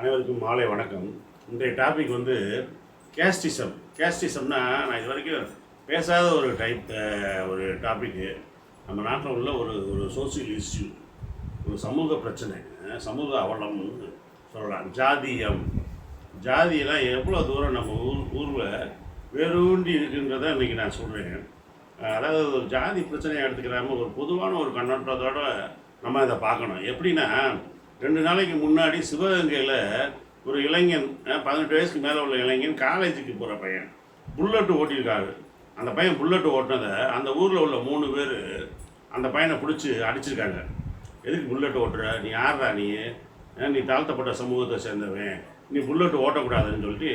அனைவருக்கும் மாலை வணக்கம். இன்றைய டாபிக் வந்து கேஸ்டிசம் கேஸ்டிசம்னா நான் இது வரைக்கும் பேசாத ஒரு டைப் ஒரு டாப்பிக்கு நம்ம நாட்டில் உள்ள ஒரு ஒரு சோசியல் இஷ்யூ ஒரு சமூக பிரச்சனை சமூக அவலம்னு சொல்லலாம். ஜாதியம். ஜாதியெல்லாம் எவ்வளோ தூரம் நம்ம ஊர் ஊரில் வேரூண்டி இருக்குன்றதை இன்றைக்கி நான் சொல்கிறேன் அதாவது ஒரு ஜாதி பிரச்சனையை எடுத்துக்கிறாமல் ஒரு பொதுவான ஒரு கண்ணோட்டத்தோட நம்ம இதை பார்க்கணும். எப்படின்னா ரெண்டு நாளைக்கு முன்னாடி சிவகங்கையில் ஒரு இளைஞன் பதினெட்டு வயசுக்கு மேலே உள்ள இளைஞன் காலேஜுக்கு போகிற பையன். புல்லட்டு ஓட்டியிருக்காரு. அந்த பையன் புல்லட்டு ஓட்டினதை அந்த ஊரில் உள்ள மூணு பேர் அந்த பையனை பிடிச்சி அடிச்சிருக்காங்க. எதுக்கு புல்லட் ஓட்டுற? நீ யார்டா நீ? நீ தாழ்த்தப்பட்ட சமூகத்தை சேர்ந்தவன். நீ புல்லட் ஓட்டக்கூடாதுன்னு சொல்லிட்டு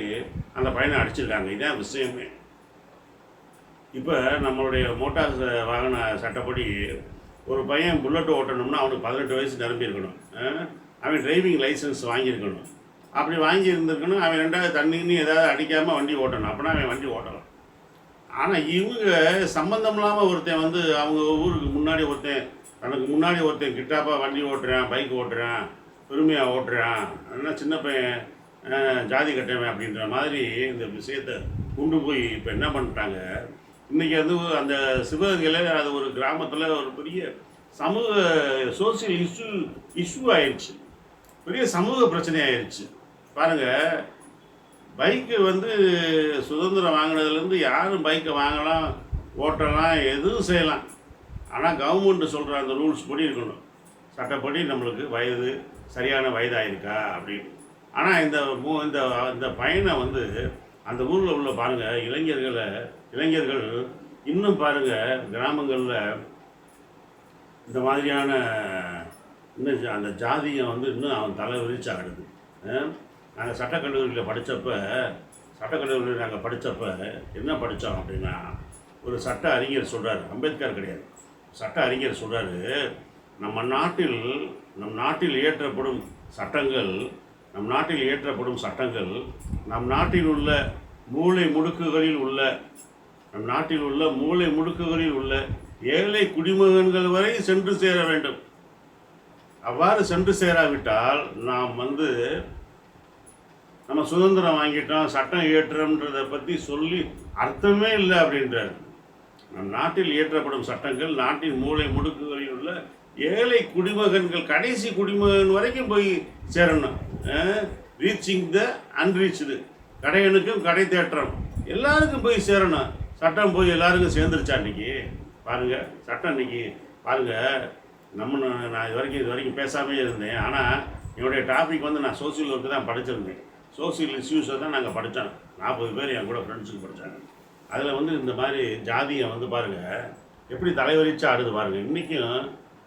அந்த பையனை அடிச்சிருக்காங்க. இதான் விஷயமே. இப்போ நம்மளுடைய மோட்டார் வாகன சட்டப்படி ஒரு பையன் புல்லட் ஓட்டணும்னா அவனுக்கு பதினெட்டு வயசு நிரம்பியிருக்கணும் அவன் டிரைவிங் லைசன்ஸ் வாங்கியிருக்கணும். அப்படி வாங்கி இருந்திருக்கணும் அவன் ரெண்டாவது தண்ணின்னு ஏதாவது அடிக்காமல் வண்டி ஓட்டணும். அப்படின்னா அவன் வண்டி ஓட்டலாம். ஆனால் இவங்க சம்மந்தம் இல்லாமல் ஒருத்தன் வந்து அவங்க ஊருக்கு முன்னாடி ஒருத்தன் தனக்கு முன்னாடி ஒருத்தன் கிட்டாப்பா வண்டி ஓட்டுறான் பைக் ஓட்டுறான் பெருமையாக ஓட்டுறான். அதனால் சின்ன பையன் ஜாதி கட்டவன் அப்படின்ற மாதிரி இந்த விஷயத்தை கொண்டு போய் இப்போ என்ன பண்ணிட்டாங்க? இன்றைக்கி வந்து அந்த சிவகங்கையில் அது ஒரு கிராமத்தில் ஒரு பெரிய சமூக சோசியல் இஷ்யூ இஷ்யூ ஆயிடுச்சு பெரிய சமூக பிரச்சனை ஆயிடுச்சு பாருங்கள் பைக்கு வந்து சுதந்திரம் வாங்கினதுலேருந்து யாரும் பைக்கை வாங்கலாம் ஓட்டலாம் எதுவும் செய்யலாம். ஆனால் கவர்மெண்ட் சொல்கிற அந்த ரூல்ஸ் படி இருக்கணும். சட்டப்படி நம்மளுக்கு வயது சரியான வயதாயிருக்கா அப்படின்னு. ஆனால் இந்த மூ இந்த இந்த பையனை வந்து அந்த ஊரில் உள்ள பாருங்கள் இளைஞர்களை இளைஞர்கள் இன்னும் பாருங்கள் கிராமங்களில் இந்த மாதிரியான இன்னும் ஜா- அந்த ஜாதியை வந்து இன்னும் அவன் தலை விரிச்சு ஆடுது நாங்கள் சட்டக்கல்லூரியில் படித்தப்போ சட்டக்கல்லூரியில் நாங்கள் படித்தப்போ என்ன படித்தோம் அப்படின்னா ஒரு சட்ட அறிஞர் சொல்கிறார் அம்பேத்கர் கிடையாது. சட்ட அறிஞர் சொல்கிறாரு நம்ம நாட்டில் நம் நாட்டில் இயற்றப்படும் சட்டங்கள் நம் நாட்டில் இயற்றப்படும் சட்டங்கள் நம் நாட்டில் உள்ள மூளை முடுக்குகளில் உள்ள நம் நாட்டில் உள்ள மூளை முடுக்குகளில் உள்ள ஏழை குடிமகன்கள் வரை சென்று சேர வேண்டும். அவ்வாறு சென்று சேராவிட்டால் நாம் வந்து நம்ம சுதந்திரம் வாங்கிட்டோம் சட்டம் இயற்றம்ன்றதை பற்றி சொல்லி அர்த்தமே இல்லை அப்படின்றார். நம் நாட்டில் இயற்றப்படும் சட்டங்கள் நாட்டின் மூளை முடுக்குகளில் உள்ள ஏழை குடிமகன்கள் கடைசி குடிமகன் வரைக்கும் போய் சேரணும். ரீச்சிங் த அன்ரீச்சு கடையனுக்கும் கடை தேற்றம். எல்லாருக்கும் போய் சேரணும். சட்டம் போய் எல்லாருக்கும் சேர்ந்துருச்சா இன்னைக்கு? பாருங்க சட்டம் இன்னைக்கு. பாருங்க நம்ம நான் இது வரைக்கும் இது வரைக்கும் பேசாமே இருந்தேன். ஆனால் என்னுடைய டாபிக் வந்து நான் சோசியல் ஒர்க்கு தான் படிச்சிருந்தேன். சோசியல் இஷ்யூஸை தான் நாங்கள் படித்தோம் நாற்பது பேர் என் கூட ஃப்ரெண்ட்ஸுக்கு படித்தாங்க அதில் வந்து இந்த மாதிரி ஜாதியை வந்து பாருங்கள் எப்படி தலைவரிச்சா ஆடுது பாருங்கள் இன்றைக்கும்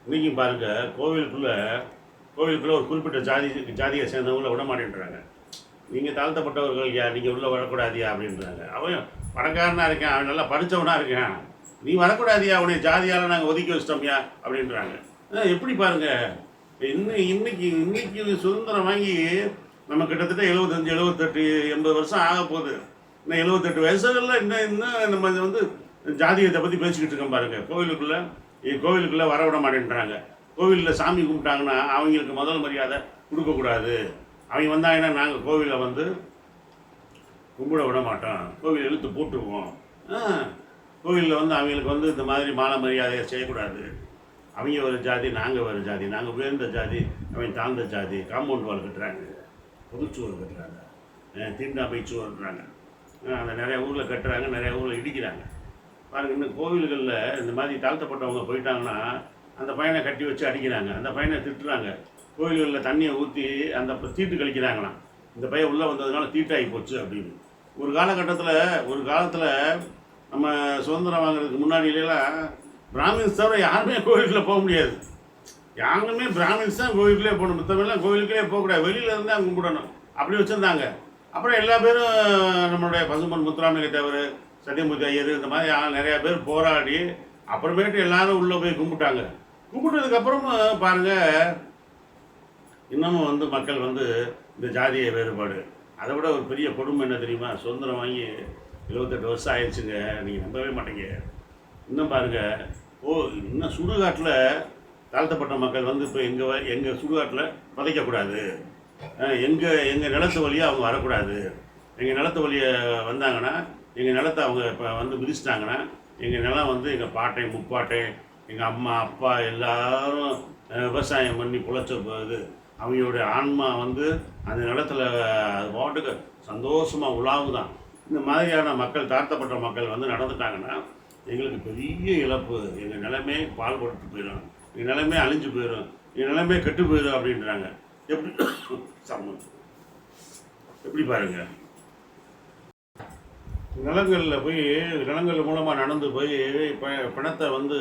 இன்றைக்கும் பாருங்கள் கோவிலுக்குள்ளே கோவிலுக்குள்ளே ஒரு குறிப்பிட்ட ஜாதி ஜாதியை சேர்ந்தவங்கள விட மாட்டேன்றாங்க. நீங்கள் தாழ்த்தப்பட்டவர்கள் யா நீங்கள் உள்ளே வரக்கூடாதியா அப்படின்றாங்க. அவன் பணக்காரனாக இருக்கேன் அவன் நல்லா படித்தவனாக இருக்கான். நீ வரக்கூடாதியா அவனை ஜாதியால் நாங்கள் ஒதுக்கி வச்சிட்டோம்யா அப்படின்றாங்க. எப்படி பாருங்க? இன்னும் இன்னைக்கு இன்னைக்கு சுதந்திரம் வாங்கி நம்ம கிட்டத்தட்ட எழுபத்தஞ்சு எழுபத்தெட்டு எண்பது வருஷம் ஆக போகுது. இன்னும் எழுபத்தெட்டு வயசுகளில் இன்னும் இன்னும் நம்ம வந்து ஜாதியத்தை பற்றி பேசிக்கிட்டு இருக்கோம் பாருங்கள் கோவிலுக்குள்ளே கோவிலுக்குள்ளே வர விட மாட்டேன்றாங்க. கோவிலில் சாமி கும்பிட்டாங்கன்னா அவங்களுக்கு முதல் மரியாதை கொடுக்கக்கூடாது. அவங்க வந்தாங்கன்னா நாங்கள் கோவிலில் வந்து கும்பிட விட மாட்டோம். கோவில் இழுத்து போட்டுருவோம். கோவிலில் வந்து அவங்களுக்கு வந்து இந்த மாதிரி மாலை மரியாதையை செய்யக்கூடாது. அவங்க ஒரு ஜாதி நாங்கள் ஒரு ஜாதி நாங்கள் உயர்ந்த ஜாதி அவங்க தாழ்ந்த ஜாதி காம்பவுண்ட் வால் கட்டுறாங்க பொதுச்சுவர் கட்டுறாங்க தீண்டா தீண்டாமை சுவர்ன்றாங்க. அந்த நிறையா ஊரில் கட்டுறாங்க நிறையா ஊரில் இடிக்கிறாங்க. பாருங்கள் இன்னும் கோவில்களில் இந்த மாதிரி தாழ்த்தப்பட்டவங்க போயிட்டாங்கன்னா அந்த பையனை கட்டி வச்சு அடிக்கிறாங்க. அந்த பையனை திட்டுறாங்க. கோயில்களில் தண்ணியை ஊற்றி அந்த ப- தீட்டு கழிக்கிறாங்களாம். இந்த பையன் உள்ளே வந்ததுனால தீட்டாகி போச்சு அப்படின்னு. ஒரு காலகட்டத்தில் ஒரு காலத்தில் நம்ம சுதந்திரம் வாங்குறதுக்கு முன்னாடியிலலாம் பிராமின்ஸ் தவிர யாருமே கோவிலுக்குள்ளே போக முடியாது. யாருமே பிராமின்ஸ் தான் கோவிலுக்குள்ளே போகணும். மற்றவெல்லாம் கோவிலுக்குள்ளே போகக்கூடாது. வெளியில இருந்து தான் கும்பிடணும். அப்படி வச்சுருந்தாங்க. அப்புறம் எல்லா பேரும் நம்மளுடைய பசும்பன் முத்துராமலிங்க தேவர் சத்தியமூர்த்தி ஐயர் இந்த மாதிரி நிறையா பேர் போராடி அப்புறமேட்டு எல்லாரும் உள்ளே போய் கும்பிட்டாங்க. கும்பிட்டதுக்கப்புறமும் பாருங்கள் இன்னமும் வந்து மக்கள் வந்து இந்த ஜாதிய வேறுபாடு. அதை விட ஒரு பெரிய கொடுமை என்ன தெரியுமா? சுதந்திரம் வாங்கி எழுபத்தெட்டு வருஷம் ஆயிடுச்சுங்க. நீங்கள் நம்பவே மாட்டீங்க. இன்னும் பாருங்க ஓ இன்னும் சுடுகாட்டில் தாழ்த்தப்பட்ட மக்கள் வந்து இப்போ எங்கள் எங்கள் சுடுகாட்டில் புதைக்கக்கூடாது. எங்கள் எங்கள் நிலத்து வழியாக அவங்க வரக்கூடாது. எங்கள் நிலத்து வழியை வந்தாங்கன்னா எங்கள் நிலத்தை அவங்க இப்போ வந்து மிதிச்சிட்டாங்கன்னா எங்கள் நிலம் வந்து எங்கள் பாட்டை முப்பாட்டை எங்கள் அம்மா அப்பா எல்லாரும் விவசாயம் பண்ணி பிழைச்ச போகுது அவங்களுடைய ஆன்மா வந்து அந்த நிலத்துல அது பாட்டுக்கு சந்தோஷமாக உலாவுதான். இந்த மாதிரியான மக்கள் தாழ்த்தப்பட்ட மக்கள் வந்து நடந்துட்டாங்கன்னா எங்களுக்கு பெரிய இழப்பு. எங்கள் நிலமே பால்பட்டு போயிடும். எங்கள் நிலமே அழிஞ்சு போயிடும். எங்கள் நிலமே கெட்டு போயிடும் அப்படின்றாங்க. எப்படி? சம்மந்தம் எப்படி பாருங்க? நிலங்களில் போய் நிலங்கள் மூலமாக நடந்து போய் ப பணத்தை வந்து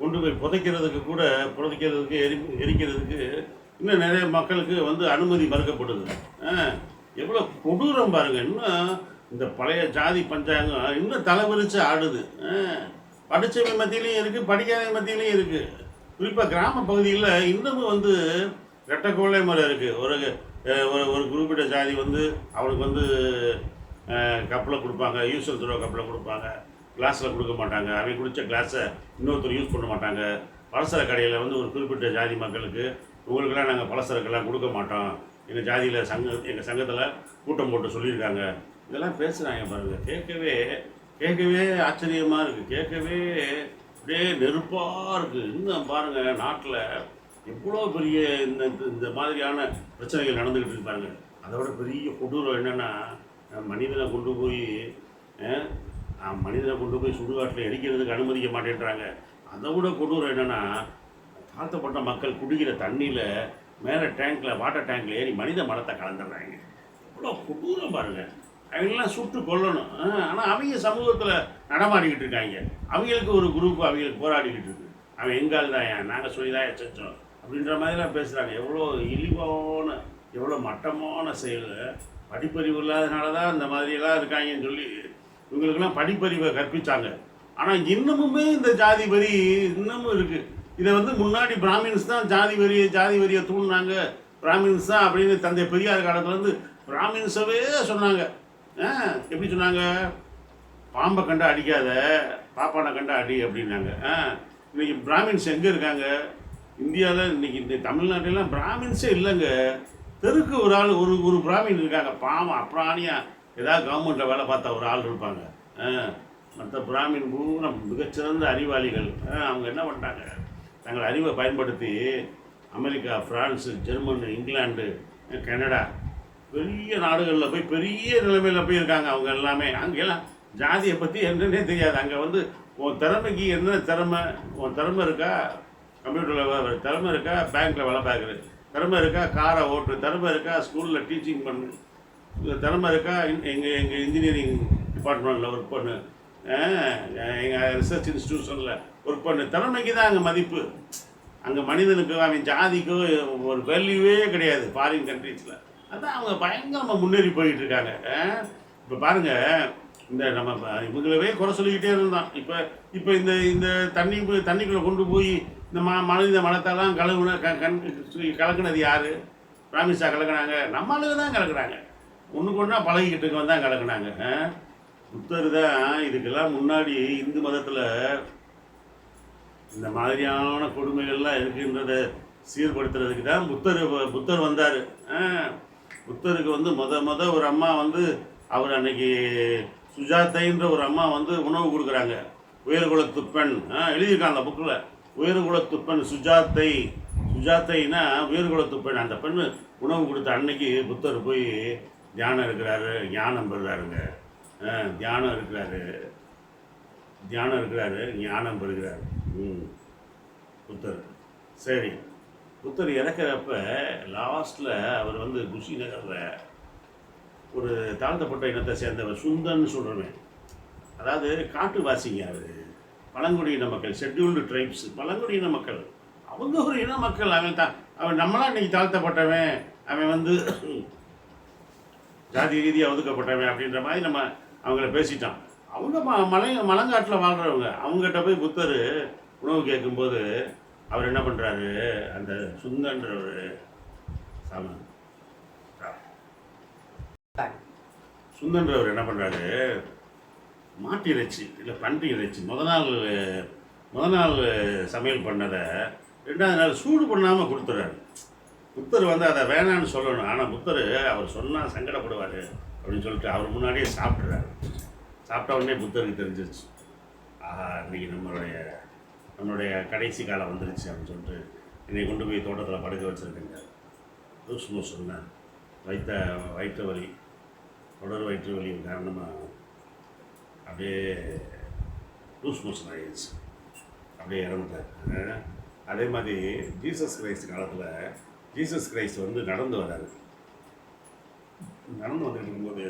கொண்டு போய் புதைக்கிறதுக்கு கூட புதைக்கிறதுக்கு எரி எரிக்கிறதுக்கு இன்னும் நிறைய மக்களுக்கு வந்து அனுமதி மறுக்கப்படுது. ஆ, எவ்வளோ கொடூரம் பாருங்கள் இன்னும் இந்த பழைய ஜாதி பஞ்சாங்கம் இன்னும் தலைவிரிச்சு ஆடுது. ஆ, மத்தியிலையும் இருக்குது படிக்காதவங்க மத்தியிலையும் இருக்குது குறிப்பாக கிராம பகுதியில் இன்னமும் வந்து ரெட்டக்கோளை முறை இருக்குது ஒரு ஒரு ஒரு குறிப்பிட்ட ஜாதி வந்து அவனுக்கு வந்து கப்பலை கொடுப்பாங்க யூஸ்வல் துறவை கப்பலை கொடுப்பாங்க. கிளாஸில் கொடுக்க மாட்டாங்க. அவன் குடித்த கிளாஸை இன்னொருத்தர் யூஸ் பண்ண மாட்டாங்க. பலசர கடையில் வந்து ஒரு குறிப்பிட்ட ஜாதி மக்களுக்கு உங்களுக்கெல்லாம் நாங்கள் பலசரக்கெல்லாம் கொடுக்க மாட்டோம். எங்கள் ஜாதியில் சங்க எங்கள் சங்கத்தில் கூட்டம் போட்டு சொல்லியிருக்காங்க. இதெல்லாம் பேசுகிறாங்க பாருங்கள் கேட்கவே கேட்கவே ஆச்சரியமாக இருக்குது கேட்கவே அப்படியே நெருப்பாக இருக்குது இன்னும் பாருங்கள் நாட்டில் எவ்வளோ பெரிய இந்த இந்த- இந்த மாதிரியான பிரச்சனைகள் நடந்துக்கிட்டு இருப்பாங்க அதோட பெரிய கொடூரம் என்னென்னா மனிதனை கொண்டு போய் நான் மனிதனை கொண்டு போய் சுடுகாட்டில் எரிக்கிறதுக்கு அனுமதிக்க மாட்டேன்றாங்க. அதை விட கொடூரம் என்னென்னா தாழ்த்தப்பட்ட மக்கள் குடிக்கிற தண்ணியில் மேலே டேங்க்கில் வாட்டர் டேங்க்கில் ஏறி மனித மனத்தை கலந்துடுறாங்க. இவ்வளோ கொடூரம் பாருங்கள் அவங்களாம் சுட்டு கொல்லணும். ஆனால் அவங்க சமூகத்தில் நடமாடிக்கிட்டு இருக்காங்க. அவங்களுக்கு ஒரு குரூப் அவங்களுக்கு போராடிக்கிட்டு இருக்கு. அவன் எங்கால் தான்? நாங்கள் சொல்லி தான் அப்படின்ற மாதிரிலாம் பேசுகிறாங்க எவ்வளோ இழிவான எவ்வளோ மட்டமான செயல். படிப்பறிவு இல்லாதனால தான் இந்த மாதிரியெல்லாம் இருக்காங்கன்னு சொல்லி இவங்களுக்கெல்லாம் படிப்பறிவை கற்பிச்சாங்க. ஆனால் இன்னமுமே இந்த ஜாதி வரி இன்னமும் இருக்குது இதை வந்து முன்னாடி பிராமின்ஸ் தான் ஜாதி வரியை ஜாதி வரியை தூண்டினாங்க. பிராமின்ஸ் தான் அப்படின்னு தந்தை பெரியார் காலத்துலேருந்து பிராமின்ஸவே சொன்னாங்க. ஆ, எப்படி சொன்னாங்க? பாம்பை கண்டா அடிக்காத பாப்பானை கண்டா அடி அப்படின்னாங்க. ஆ இன்னைக்கு பிராமின்ஸ் எங்கே இருக்காங்க? இந்தியாவில் இன்னைக்கு இந்த தமிழ்நாட்டிலாம் பிராமின்ஸே இல்லைங்க. தெருக்கு ஒரு ஆள் ஒரு ஒரு பிராமின் இருக்காங்க. பாவம் அப்ராணியாக ஏதாவது கவர்மெண்ட்டில் வேலை பார்த்தா ஒரு ஆள் இருப்பாங்க. மற்ற பிராமின் பூரா மிகச்சிறந்த அறிவாளிகள். ஆ, அவங்க என்ன பண்ணிட்டாங்க தங்கள் அறிவை பயன்படுத்தி America France German England Canada பெரிய நாடுகளில் போய் பெரிய நிலைமையில் போய் இருக்காங்க அவங்க எல்லாமே. அங்கெல்லாம் ஜாதியை பற்றி என்னன்னே தெரியாது. அங்கே வந்து உன் திறமைக்கு என்ன திறமை? உன் திறமை இருக்கா? கம்ப்யூட்டரில் திறமை இருக்கா? பேங்க்கில் வேலை பார்க்குறது. திறமை இருக்கா? காரை ஓட்டு. திறமை இருக்கா? ஸ்கூலில் டீச்சிங் பண்ணு. திறமை இருக்கா? எங்கள் எங்கள் இன்ஜினியரிங் டிபார்ட்மெண்ட்டில் ஒர்க் பண்ணு. எங்கள் ரிசர்ச் இன்ஸ்டியூஷனில் ஒர்க் பண்ணு. திறமைக்கு தான் அங்கே மதிப்பு. அங்கே மனிதனுக்கு அவன் ஜாதிக்கோ ஒரு வேல்யூவே கிடையாது ஃபாரின் கண்ட்ரீஸில் அதான் அவங்க பயங்கரமாக முன்னேறி போயிட்டு இருக்காங்க. இப்போ பாருங்கள் இந்த நம்ம இவங்களவே குறை சொல்லிக்கிட்டே இருந்தோம் இப்போ இப்போ இந்த இந்த தண்ணி தண்ணிக்குள்ளே கொண்டு போய் இந்த ம மனித மனத்தெல்லாம் கலகுன க கண் கலக்குனது யார்? ராமிஷா கலக்குனாங்க. நம்ம தான் கலக்குறாங்க. ஒன்றுக்கு ஒன்றா பழகிக்கிட்டு இருக்கவன் தான் கலக்குனாங்க. ஆ? புத்தர் தான் இதுக்கெல்லாம் முன்னாடி இந்து மதத்தில் இந்த மாதிரியான கொடுமைகள்லாம் இருக்குன்றத சீர்படுத்துறதுக்கு தான் புத்தர் புத்தர் வந்தார். புத்தருக்கு வந்து முத மொத ஒரு அம்மா வந்து அவர் அன்னைக்கு சுஜாதைன்ற ஒரு அம்மா வந்து உணவு கொடுக்குறாங்க. உயர்குலத்து பெண் ஆ, எழுதியிருக்காங்க அந்த புக்கில். உயர்குலத்து பெண் சுஜாத்தை. சுஜாத்தைனா உயர்குலத்து பெண் அந்த பெண் உணவு கொடுத்த அன்னைக்கு புத்தர் போய் தியானம் இருக்கிறாரு ஞானம் பெறுறாருங்க. தியானம் இருக்கிறாரு. தியானம் இருக்கிறாரு ஞானம் பெறுகிறார். ம். புத்தர். சரி. புத்தர் இறக்குறப்ப லாஸ்ட்டில் அவர் வந்து குஷி நகரில் ஒரு தாழ்த்தப்பட்ட இனத்தை சேர்ந்தவர் சுந்தன்னு சொல்கிறவன் அதாவது காட்டுவாசிங்க அவர். பழங்குடியின மக்கள் ஷெட்யூல்டு ட்ரைப்ஸ் பழங்குடியின மக்கள். அவங்க ஒரு இன மக்கள் அவன் தான். அவன் நம்மளாம் இன்னைக்கு தாழ்த்தப்பட்டவன். அவன் வந்து ஜாதி ரீதியாக ஒதுக்கப்பட்டவன் அப்படின்ற மாதிரி நம்ம அவங்கள பேசிட்டான் அவங்க ம மலை மலங்காட்டில் வாழ்கிறவங்க அவங்ககிட்ட போய் புத்தர் உணவு கேட்கும்போது அவர் என்ன பண்ணுறாரு அந்த சுந்தன்றவர் சம. சுந்தன்றவர் என்ன பண்ணுறாரு மாட்டு இறைச்சி இல்லை பன்றி இறைச்சி. முத நாள் முத நாள் சமையல் பண்ணதை ரெண்டாவது நாள் சூடு பண்ணாமல் கொடுத்துட்றாரு புத்தர் வந்து அதை வேணான்னு சொல்லணும். ஆனால் புத்தர் அவர் சொன்னால் சங்கடப்படுவார் அப்படின்னு சொல்லிட்டு அவர் முன்னாடியே சாப்பிட்றாரு. சாப்பிட்ட உடனே புத்தருக்கு தெரிஞ்சிருச்சு. ஆஹா இன்றைக்கி நம்மளுடைய நம்மளுடைய கடைசி காலம் வந்துருச்சு அப்படின்னு சொல்லிட்டு என்னை கொண்டு போய் தோட்டத்தில் படுக்க வச்சுருக்கேங்க. சும்மா மோஷன் வயிற்ற வயிற்று வலி தொடர் வயிற்று வலி காரணமாக அப்படியே லூஸ் மோஷன் ஆகிடுச்சு அப்படியே இறந்துட்டார். அதே மாதிரி ஜீசஸ் கிரைஸ்ட் காலத்தில் ஜீசஸ் கிரைஸ்ட் வந்து நடந்து வராரு. நடந்து வந்துட்டு இருக்கும்போது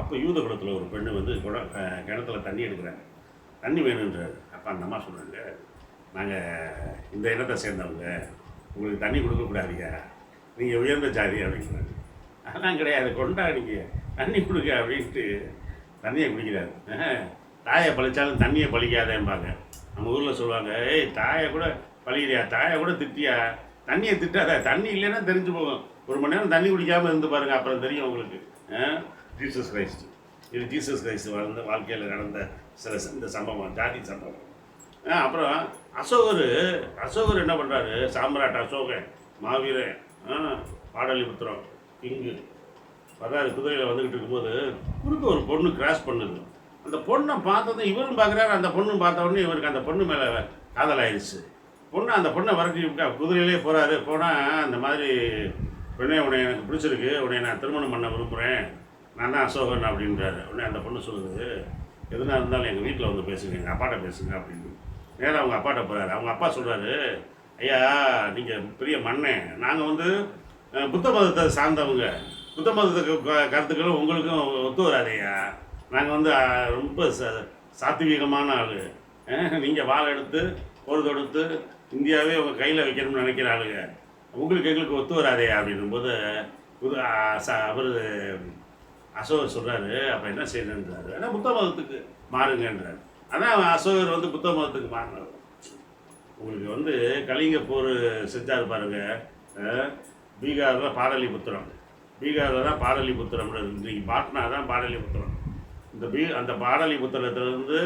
அப்போ யூத குலத்தில் ஒரு பெண்ணு வந்து குட கிணத்துல தண்ணி எடுக்கிறாங்க. தண்ணி வேணுன்றாரு. அப்போ அந்த அம்மா சொல்கிறாங்க நாங்கள் இந்த இனத்தை சேர்ந்தவங்க. உங்களுக்கு தண்ணி கொடுக்கக்கூடாதுங்க நீங்கள் உயர்ந்த ஜாதி அப்படிங்கிறாங்க. அதெல்லாம் கிடையாது. கொண்டாடிங்க. தண்ணி கொடுங்க அப்படின்ட்டு தண்ணியை குடிக்கிறாரு. தாயை பழிச்சாலும் தண்ணியை பழிக்காதேம்பாங்க. நம்ம ஊரில் சொல்லுவாங்க ஏய் தாயை கூட பழிக்கிறியா? தாயை கூட திட்டியா? தண்ணியை திட்டாத தண்ணி இல்லைன்னா தெரிஞ்சு போகும். ஒரு மணி நேரம் தண்ணி குடிக்காமல் இருந்து பாருங்க அப்புறம் தெரியும் உங்களுக்கு. ஜீசஸ் கிரைஸ்ட் இது ஜீசஸ் கிரைஸ்ட் வாழ்ந்த வாழ்க்கையில் நடந்த சில இந்த சம்பவம் ஜாதி சம்பவம். அப்புறம் அசோகர் அசோகர் என்ன பண்ணுறாரு சாம்ராட் அசோகன் மாவீரன் பாடலிபுத்திரம் கிங்கு வர்றாரு குதிரையில் வந்துக்கிட்டு இருக்கும்போது குறுக்க ஒரு பொண்ணு கிராஸ் பண்ணுது. அந்த பொண்ணை பார்த்ததும் இவரும் பார்க்குறாரு அந்த பொண்ணும் பார்த்த உடனே இவருக்கு அந்த பொண்ணு மேலே காதல் ஆயிடுச்சு பொண்ணு அந்த பொண்ணை வரட்டி விட்டா குதிரையிலே போகிறாரு போனால் அந்த மாதிரி பெண்ணே உன்னை எனக்கு பிடிச்சிருக்கு. உன்னை நான் திருமணம் பண்ண விரும்புகிறேன் நான் தான் அசோகன் அப்படின்றாரு. உடனே அந்த பொண்ணு சொல்லுது எதுனா இருந்தாலும் எங்கள் வீட்டில் வந்து பேசுங்க எங்கள் அப்பாட்ட பேசுங்க அப்படின்னு. நேராக அவங்க அப்பாட்ட போகிறாரு அவங்க அப்பா சொல்கிறாரு ஐயா நீங்கள் பெரிய மண்ணேன் நாங்கள் வந்து புத்த மதத்தை சார்ந்தவங்க. புத்த மதத்துக்கு க- கருத்துக்களும் உங்களுக்கும் ஒத்து வராதையா நாங்கள் வந்து ரொம்ப ச சாத்வீகமான ஆள். நீங்கள் வாழை எடுத்து பொழுது எடுத்து இந்தியாவே உங்கள் கையில் வைக்கணும்னு நினைக்கிற ஆளுங்க. உங்களுக்கு எங்களுக்கு ஒத்து வராதே அப்படின்னும்போது புது அவர் அசோகர் சொல்கிறாரு அப்போ என்ன செய்யணுன்றாரு. ஆனால் புத்த மதத்துக்கு மாறுங்கன்றாரு. ஆனால் அசோகர் வந்து புத்த மதத்துக்கு மாறினார் உங்களுக்கு வந்து கலிங்க போர் செஞ்சார் பாருங்க. பீகாரில் பாடலிபுத்திரம். பீகாரில் தான் பாடலிபுத்திரம் இன்றைக்கி பாட்னா தான் பாடலிபுத்திரம். இந்த பீ அந்த பாடலிபுத்திரத்துலேருந்து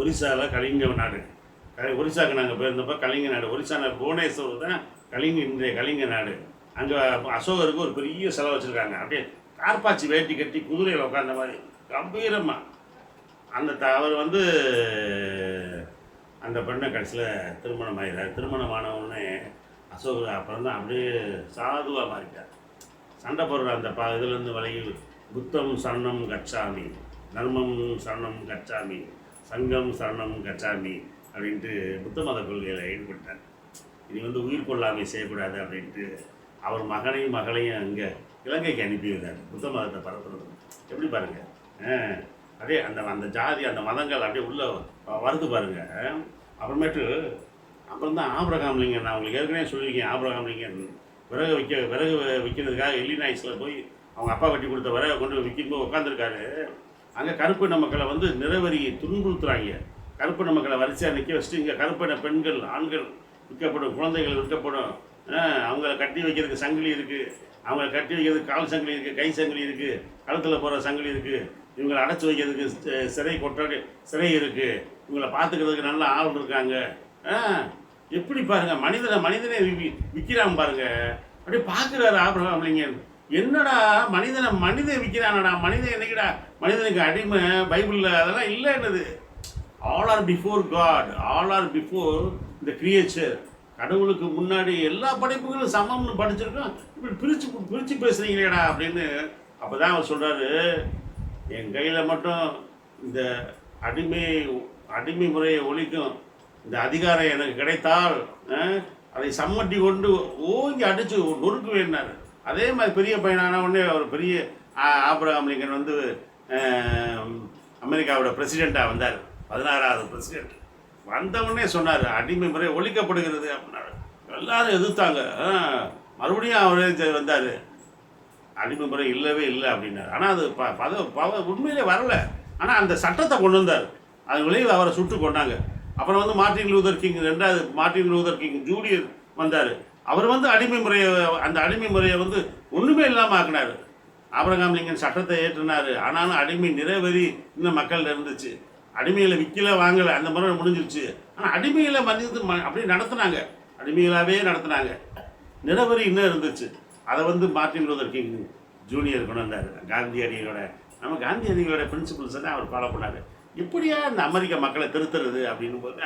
ஒரிசாவில் கலிங்க நாடு. ஒரிசாக்கு நாங்கள் போயிருந்தப்போ கலிங்க நாடு. ஒரிசா நாடு புவனேஸ்வர் தான் கலிங்க இன்றைய கலிங்க நாடு. அங்கே அசோகருக்கு ஒரு பெரிய செலவு வச்சுருக்காங்க. அப்படியே கார்பாச்சி வேட்டி கட்டி குதிரையில் உட்காந்த மாதிரி. கம்பீரமாக அந்த த அவர் வந்து அந்த பெண்ணை கடைசியில் திருமணம் ஆகிறார் திருமணம் ஆனவுடனே அசோகர் அப்புறம் தான் அப்படியே சாதுவாக மாறிட்டார். சண்டை போடுற அந்த ப இதுலேருந்து வழியில் புத்தம் சரணம் கச்சாமி தர்மம் சரணம் கச்சாமி சங்கம் சரணம் கச்சாமி அப்படின்ட்டு புத்த மத கொள்கையில் ஈடுபட்டார். இனி வந்து உயிர் கொள்ளாமை செய்யக்கூடாது அப்படின்ட்டு அவர் மகனையும் மகளையும் அங்கே இலங்கைக்கு அனுப்பி வைத்தார். புத்த மதத்தை பரப்புறது எப்படி பாருங்கள் அதே அந்த அந்த ஜாதி அந்த மதங்கள் அப்படியே உள்ளே வருது பாருங்கள் அப்புறமேட்டு அப்புறம் தான் ஆபிரகாம் லிங்கன் நான் உங்களுக்கு ஏற்கனவே சொல்லியிருக்கேன். ஆபிரகாம் லிங்கன் விறகு விற்க விறகு விற்கிறதுக்காக எல்லினாய்ஸில் போய் அவங்க அப்பா கட்டி கொடுத்த விறகை கொண்டு விற்கும்போது உட்காந்துருக்காரு அங்கே கருப்பு மக்களை வந்து நிறவரி துன்புறுத்துறாங்க. கருப்பின மக்களை வரிசையாக நிற்க வச்சுட்டு இங்கே கருப்பின பெண்கள் ஆண்கள் விற்கப்படும் குழந்தைகள் விற்கப்படும். அவங்கள கட்டி வைக்கிறதுக்கு சங்கிலி இருக்குது அவங்கள கட்டி வைக்கிறதுக்கு கால் சங்கிலி இருக்குது கை சங்கிலி இருக்குது கழுத்தில் போகிற சங்கிலி இருக்குது இவங்களை அடைச்சி வைக்கிறதுக்கு சிறை கொட்டாடி சிறை இருக்குது இவங்களை பார்த்துக்கிறதுக்கு நல்ல ஆள் இருக்காங்க. எப்படி பாருங்கள் மனிதனை மனிதனை வி- விற்கிறான் பாருங்கள் அப்படியே பார்க்குறாரு ஆபிரகாம் லிங்கன் என்னடா மனிதனை மனிதன் விற்கிறானடா மனிதன் என்னைக்குடா மனிதனுக்கு அடிமை பைபிளில் அதெல்லாம் இல்லை என்னது all are before God all are before இந்த கிரியேச்சர் கடவுளுக்கு முன்னாடி எல்லா படைப்புகளும் சமம்னு படிச்சிருக்கோம் இப்படி பிரித்து பிரித்து பேசுகிறீங்களேடா அப்படின்னு அப்போ தான் அவர் சொல்கிறாரு என் கையில் மட்டும் இந்த அடிமை அடிமை முறையை ஒழிக்கும். இந்த அதிகாரம் எனக்கு கிடைத்தால் அதை சம்மட்டி கொண்டு ஓங்கி அடித்து நொறுக்கு வேணார் அதே மாதிரி பெரிய பையனான உடனே அவர் பெரிய ஆப்ரஹாம் லிங்கன் வந்து அமெரிக்காவோட பிரசிடெண்ட்டாக வந்தார். பதினாறாவது பிரசிடெண்ட் வந்தவொடனே சொன்னார் அடிமை முறை ஒழிக்கப்படுகிறது அப்படின்னாரு. எல்லாரும் எதிர்த்தாங்க. ஆ, மறுபடியும் அவரே வந்தார். அடிமை முறை இல்லவே இல்லை அப்படின்னாரு. ஆனால் அது ப பத பவ உண்மையிலே வரல. ஆனால் அந்த சட்டத்தை கொண்டு வந்தார். அது விளைவு அவரை சுட்டு கொண்டாங்க. அப்புறம் வந்து மார்ட்டின் லூதர் கிங் ரெண்டாவது மார்ட்டின் லூதர் கிங் ஜூனியர் வந்தார். அவர் வந்து அடிமை முறையை அந்த அடிமை முறையை வந்து ஒன்றுமே இல்லாமல் ஆக்கினார். ஆபரகாம் லிங்கன் சட்டத்தை ஏற்றினார். ஆனாலும் அடிமை நிறைவேறி இன்னும் மக்கள் இருந்துச்சு. அடிமையில் விற்கல வாங்கலை அந்த முறை முடிஞ்சிருச்சு. ஆனால் அடிமையில் மதித்து ம- அப்படியே நடத்துனாங்க. அடிமைகளாகவே நடத்துனாங்க. நிலவரி இன்னும் இருந்துச்சு. அதை வந்து மார்ட்டின் லூதர் கிங் ஜூனியர் கொண்டு வந்தார். காந்தியடிகளோட நம்ம காந்தியடிகளோட பிரின்சிபல்ஸை தான் அவர் ஃபாலோ பண்ணார். எப்படியா இந்த அமெரிக்க மக்களை திருத்துறது அப்படின்னு போது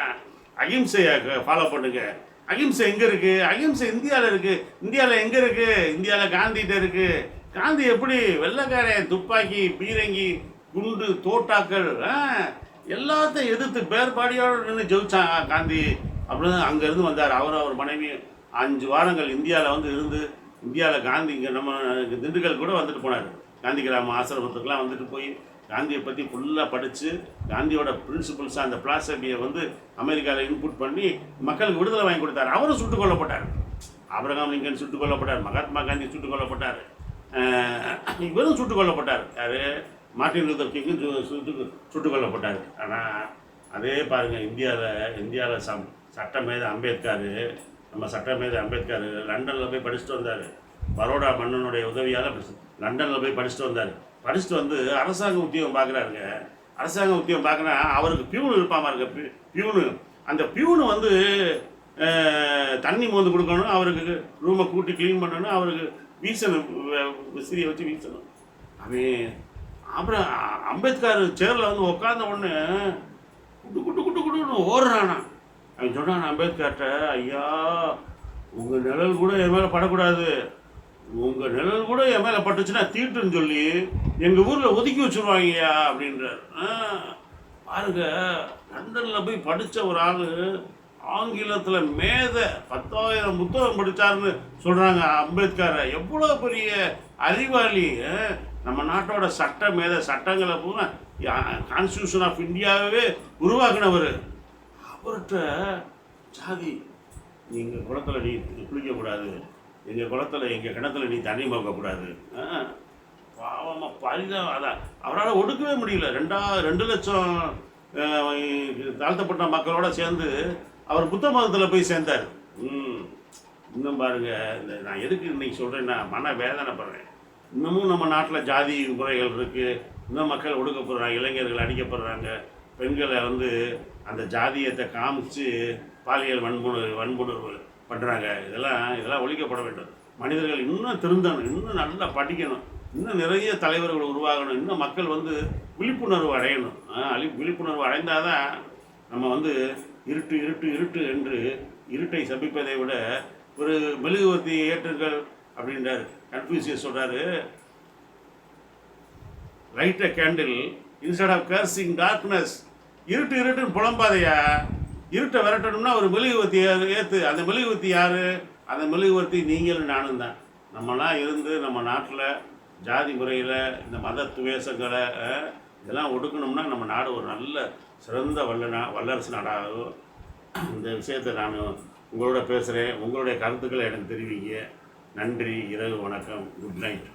அகிம்சையை ஃபாலோ பண்ணுங்க. அகிம்சை எங்கே இருக்குது அகிம்சை இந்தியாவில் இருக்குது இந்தியாவில் எங்கே இருக்குது இந்தியாவில் காந்திகிட்ட இருக்குது காந்தி எப்படி வெள்ளைக்காரன் துப்பாக்கி பீரங்கி குண்டு தோட்டாக்கள் ஆ, எல்லாத்தையும் எதிர்த்து பேர்பாடியோடு நின்று ஜெயிச்சாங்க காந்தி. அப்படின்னு அங்கேருந்து வந்தார். அவர் அவர் மனைவி அஞ்சு வாரங்கள் இந்தியாவில் வந்து இருந்து இந்தியாவில் காந்தி இங்கே நம்ம திண்டுக்கல் கூட வந்துட்டு போனார். காந்தி கிராம ஆசிரமத்துக்குலாம் வந்துட்டு போய் காந்தியை பற்றி ஃபுல்லாக படித்து காந்தியோட பிரின்சிபல்ஸாக அந்த பிளாசபியை வந்து அமெரிக்காவில் இன்புட் பண்ணி மக்களுக்கு விடுதலை வாங்கி கொடுத்தாரு. அவரும் சுட்டுக் கொல்லப்பட்டார். ஆபிரகாம் லிங்கன் சுட்டுக் கொல்லப்பட்டார். மகாத்மா காந்தி சுட்டுக் கொல்லப்பட்டார். இவரும் சுட்டுக் கொல்லப்பட்டார். யார்? மார்ட்டின் லூதர் கிங்கும் சு- சுட்டு சுட்டுக் கொல்லப்பட்டார் ஆனால் அதே பாருங்கள் இந்தியாவில் இந்தியாவில் சம் சட்டமேத அம்பேத்கர் நம்ம சட்டமேத அம்பேத்கர் லண்டனில் போய் படிச்சுட்டு வந்தார். பரோடா மன்னனுடைய உதவியால் லண்டனில் போய் படிச்சுட்டு வந்தார். படிச்சுட்டு வந்து அரசாங்க உத்தியோகம் பார்க்குறாருங்க அரசாங்க உத்தியோகம் பார்க்குறா அவருக்கு பியூனு இருப்பாமா இருக்க பியூனு. அந்த பியூனு வந்து தண்ணி மோந்து கொடுக்கணும் அவருக்கு ரூமை கூட்டி க்ளீன் பண்ணணும் அவருக்கு வீசணும் விசிறியை வச்சு வீசணும். அவன் அப்புறம் அம்பேத்கர் சேரில் வந்து உட்காந்த உடனே குட்டு குட்டு குட்டு குட்டுன்னு ஓடுறானா. அவன் சொன்னான் அம்பேத்கர்கிட்ட ஐயா உங்கள் நிழல் கூட என் மேலே படக்கூடாது. உங்கள் நிழல் கூட என் மேலே பட்டுச்சுன்னா தீட்டுன்னு சொல்லி எங்கள் ஊரில் ஒதுக்கி வச்சுருவாங்கய்யா அப்படின்றார். பாருங்க லண்டனில் போய் படித்த ஒரு ஆள் ஆங்கிலத்தில் மேத பத்தாயிரம் புத்தகம் படித்தாருன்னு சொல்கிறாங்க அம்பேத்கரை. எவ்வளோ பெரிய அறிவாளி நம்ம நாட்டோட சட்ட மேத சட்டங்களை பூரா கான்ஸ்டியூஷன் ஆஃப் இந்தியாவே உருவாக்குனவர். அவர்கிட்ட ஜாதி எங்கள் குளத்தில் நீ குளிக்கக்கூடாது. எங்கள் குளத்தில் எங்கள் கிணத்துல நீ தண்ணி மோக்கக்கூடாது. பாவமாக பரிதம் அதான் அவரால் ஒடுக்கவே முடியல. ரெண்டா ரெண்டு லட்சம் தாழ்த்தப்பட்ட மக்களோட சேர்ந்து அவர் புத்த மதத்தில் போய் சேர்ந்தார். ம் இன்னும் பாருங்கள் இந்த நான் எதுக்கு இன்னைக்கு சொல்கிறேன்னா மன வேதனைப்படுறேன் இன்னமும் நம்ம நாட்டில் ஜாதி முறைகள் இருக்குது இன்னும் மக்கள் ஒடுக்கப்படுறாங்க இளைஞர்கள் அடிக்கப்படுறாங்க. பெண்களை வந்து அந்த ஜாதியத்தை காமிச்சு பாலியல் வன்புணர்வு வன்புணர்வு பண்ணுறாங்க இதெல்லாம் இதெல்லாம் ஒழிக்கப்பட வேண்டும். மனிதர்கள் இன்னும் திருந்தணும் இன்னும் நல்லா படிக்கணும். இன்னும் நிறைய தலைவர்கள் உருவாகணும். இன்னும் மக்கள் வந்து விழிப்புணர்வு அடையணும். அழி- விழிப்புணர்வு அடைந்தால் தான் நம்ம வந்து இருட்டு இருட்டு இருட்டு என்று இருட்டை சபிப்பதை விட ஒரு மெழுகுவர்த்தி ஏற்றுங்கள் அப்படின்றார். கன்ஃபியூசியஸ் சொல்கிறாரு light a candle instead of cursing darkness இருட்டு இருட்டுன்னு புலம்பாதையா? இருட்டை விரட்டணும்னா ஒரு மெழுகுவர்த்தி ஏற்று அந்த மெழுகுவர்த்தி யார்? அந்த மெழுகுவர்த்தி நீங்களும் நானும் தான். நம்மளாம் இருந்து நம்ம நாட்டில் ஜாதி முறையில் இந்த மத துவேஷங்களை இதெல்லாம் ஒடுக்கணும்னா நம்ம நாடு ஒரு நல்ல சிறந்த வல்லனா வல்லரசு நாடாகும் இந்த விஷயத்தை நான் உங்களோட பேசுகிறேன் உங்களுடைய கருத்துக்களை எனக்கு தெரிவிங்க. நன்றி இரவு வணக்கம் குட் நைட்